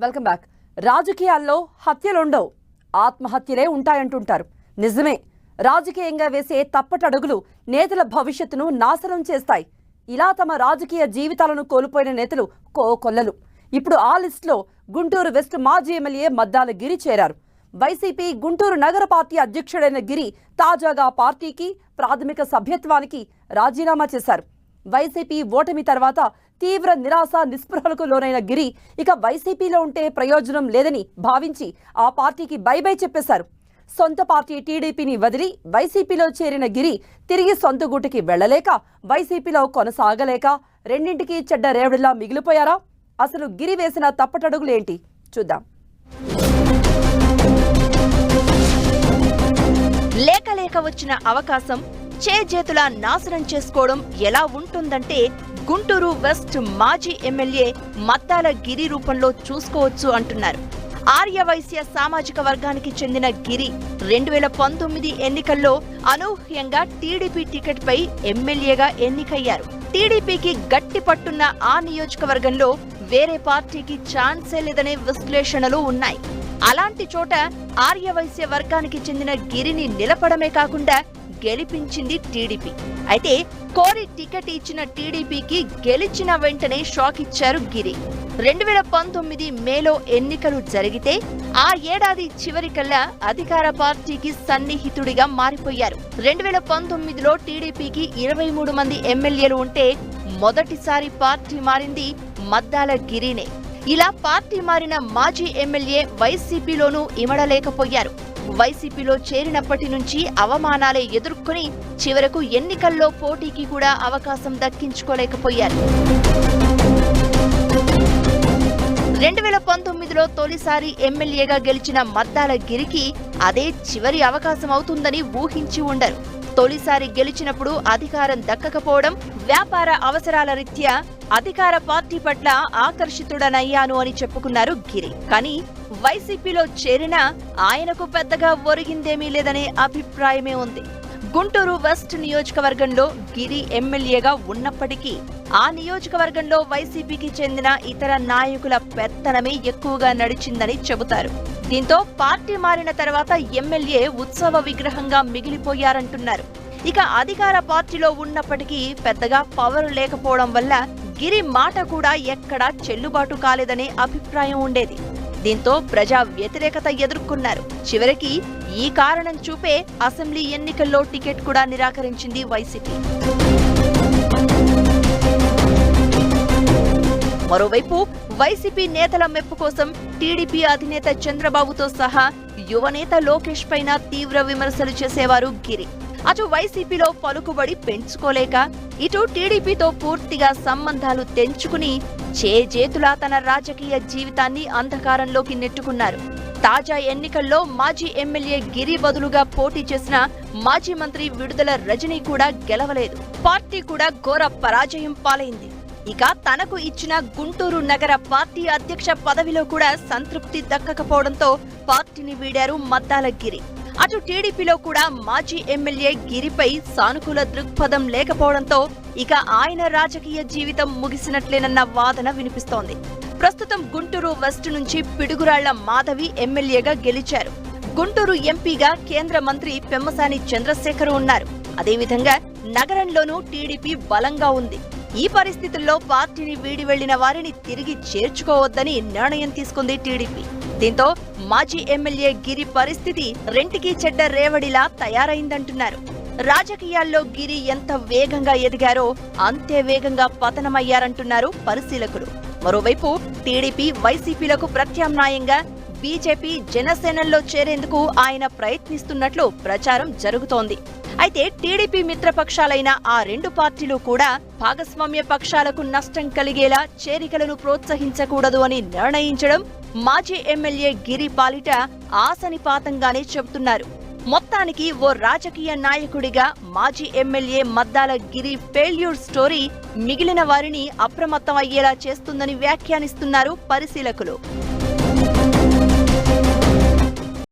Welcome back. రాజకీయాల్లో హత్యలుండవు. ఆత్మహత్యలే ఉంటాయంటుంటారు. నిజమే. రాజకీయంగా వేసే తప్పటడుగులు నేతల భవిష్యత్తును నాశనం చేస్తాయి. ఇలా తమ రాజకీయ జీవితాలను కోల్పోయిన నేతలు కోకొల్లలు ఇప్పుడు ఆ లిస్టులో గుంటూరు వెస్ట్ మాజీ ఎమ్మెల్యే మద్దాల గిరి చేరారు. వైసీపీ గుంటూరు నగర పార్టీ అధ్యక్షుడైన గిరి తాజాగా పార్టీకి ప్రాథమిక సభ్యత్వానికి రాజీనామా చేశారు. వైసీపీ ఓటమి తర్వాత తీవ్ర నిరాశ నిస్పృహలకు లోనైన గిరి. ఇక వైసీపీలో ఉంటే ప్రయోజనం లేదని భావించి ఆ పార్టీకి బై బై చెప్పేశారు. సొంత పార్టీ టీడీపీని వదిలి వైసీపీలో చేరిన గిరి తిరిగి సొంత గూటికి వెళ్ళలేక వైసీపీలో కొనసాగలేక రెండింటికి చెడ్డ రేవడిలా మిగిలిపోయారా? అసలు గిరి వేసిన తప్పటడుగులేంటి చూద్దాం. లేక లేక వచ్చిన అవకాశం చేతుల నాశనం చేసుకోవడం ఎలా ఉంటుందంటే గుంటూరు వెస్ట్ మాజీ ఎమ్మెల్యే మద్దాల గిరి రూపంలో చూసుకోవచ్చు అంటున్నారు. ఆర్యవైశ్య సామాజిక వర్గానికి చెందిన గిరి రెండు వేల పంతొమ్మిది ఎన్నికల్లో అనూహ్యంగా టీడీపీ టికెట్పై ఎమ్మెల్యేగా ఎన్నికయ్యారు. టీడీపీకి గట్టి పట్టున్న ఆ నియోజకవర్గంలో వేరే పార్టీకి ఛాన్సే లేదనే విశ్లేషణలు ఉన్నాయి. అలాంటి చోట ఆర్యవైశ్య వర్గానికి చెందిన గిరిని నిలపడమే కాకుండా గెలిపించింది టీడీపీ. అయితే కోరి టికెట్ ఇచ్చిన టీడీపీకి గెలిచిన వెంటనే షాక్ ఇచ్చారు గిరి. రెండు వేల పంతొమ్మిది మేలో ఎన్నికలు జరిగితే ఆ ఏడాది చివరికల్లా అధికార పార్టీకి సన్నిహితుడిగా మారిపోయారు. రెండు వేల పంతొమ్మిదిలో టీడీపీకి ఇరవై మూడు మంది ఎమ్మెల్యేలు ఉంటే మొదటిసారి పార్టీ మారింది మద్దాల గిరినే. ఇలా పార్టీ మారిన మాజీ ఎమ్మెల్యే వైసీపీలోనూ ఇమడలేకపోయారు. వైసీపీలో చేరినప్పటి నుంచి అవమానాలే ఎదుర్కొని చివరకు ఎన్నికల్లో పోటీకి కూడా అవకాశం దక్కించుకోలేకపోయారు. రెండు వేల పంతొమ్మిదిలో తొలిసారి ఎమ్మెల్యేగా గెలిచిన మద్దాల గిరికి అదే చివరి అవకాశం అవుతుందని ఊహించి ఉండరు. తొలిసారి గెలిచినప్పుడు అధికారం దక్కకపోవడం వ్యాపార అవసరాల రీత్యా అధికార పార్టీ పట్ల ఆకర్షితుడనయ్యాను అని చెప్పుకున్నారు గిరి. కానీ వైసీపీలో చేరినా ఆయనకు పెద్దగా ఒరిగిందేమీ లేదనే అభిప్రాయమే ఉంది. గుంటూరు వెస్ట్ నియోజకవర్గంలో గిరి ఎమ్మెల్యేగా ఉన్నప్పటికీ ఆ నియోజకవర్గంలో వైసీపీకి చెందిన ఇతర నాయకుల పెత్తనమే ఎక్కువగా నడిచిందని చెబుతారు. దీంతో పార్టీ మారిన తర్వాత ఎమ్మెల్యే ఉత్సవ విగ్రహంగా మిగిలిపోయారంటున్నారు. ఇక అధికార పార్టీలో ఉన్నప్పటికీ పెద్దగా పవర్ లేకపోవడం వల్ల గిరి మాట కూడా ఎక్కడా చెల్లుబాటు కాలేదనే అభిప్రాయం ఉండేది. దీంతో ప్రజా వ్యతిరేకత ఎదుర్కొన్నారు. చివరికి ఈ కారణం చూపే అసెంబ్లీ ఎన్నికల్లో టికెట్ కూడా నిరాకరించింది వైసీపీ. మరోవైపు వైసీపీ నేతల మెప్పు కోసం టీడీపీ అధినేత చంద్రబాబుతో సహా యువనేత లోకేష్ పైన తీవ్ర విమర్శలు చేసేవారు గిరి. అటు వైసీపీలో పలుకుబడి పెంచుకోలేక ఇటు టీడీపీతో పూర్తిగా సంబంధాలు తెంచుకుని చేతులా తన రాజకీయ జీవితాన్ని అంధకారంలోకి నెట్టుకున్నారు. తాజా ఎన్నికల్లో మాజీ ఎమ్మెల్యే గిరి బదులుగా పోటీ చేసిన మాజీ మంత్రి విడుదల రజనీ కూడా గెలవలేదు. పార్టీ కూడా ఘోర పరాజయం పాలైంది. ఇక తనకు ఇచ్చిన గుంటూరు నగర పార్టీ అధ్యక్ష పదవిలో కూడా సంతృప్తి దక్కకపోవడంతో పార్టీని వీడారు మద్దాల గిరి. అటు టీడీపీలో కూడా మాజీ ఎమ్మెల్యే గిరిపై సానుకూల దృక్పథం లేకపోవడంతో ఇక ఆయన రాజకీయ జీవితం ముగిసినట్లేనన్న వాదన వినిపిస్తోంది. ప్రస్తుతం గుంటూరు వెస్ట్ నుంచి పిడుగురాళ్ళ మాధవి ఎమ్మెల్యేగా గెలిచారు. గుంటూరు ఎంపీగా కేంద్ర మంత్రి పెమ్మసాని చంద్రశేఖర్ ఉన్నారు. అదేవిధంగా నగరంలోనూ టీడీపీ బలంగా ఉంది. ఈ పరిస్థితుల్లో పార్టీని వీడి వెళ్ళిన వారిని తిరిగి చేర్చుకోవద్దని నిర్ణయం తీసుకుంది టీడీపీ. దీంతో మాజీ ఎమ్మెల్యే గిరి పరిస్థితి రెంటికి చెడ్డ రేవడిలా తయారైందంటున్నారు. రాజకీయాల్లో గిరి ఎంత వేగంగా ఎదిగారో అంతే వేగంగా పతనమయ్యారంటున్నారు పరిశీలకులు. మరోవైపు టీడీపీ వైసీపీలకు ప్రత్యామ్నాయంగా బీజేపీ జనసేనల్లో చేరేందుకు ఆయన ప్రయత్నిస్తున్నట్లు ప్రచారం జరుగుతోంది. అయితే టీడీపీ మిత్రపక్షాలైన ఆ రెండు పార్టీలు కూడా భాగస్వామ్య పక్షాలకు నష్టం కలిగేలా చేరికలను ప్రోత్సహించకూడదు అని నిర్ణయించడం మాజీ ఎమ్మెల్యే గిరి పాలిట ఆసనిపాతంగానే చెబుతున్నారు. మొత్తానికి ఓ రాజకీయ నాయకుడిగా మాజీ MLA Maddala Giri failure story మిగిలిన వారిని అప్రమత్తం అయ్యేలా చేస్తుందని వ్యాఖ్యానిస్తున్నారు పరిశీలకులు.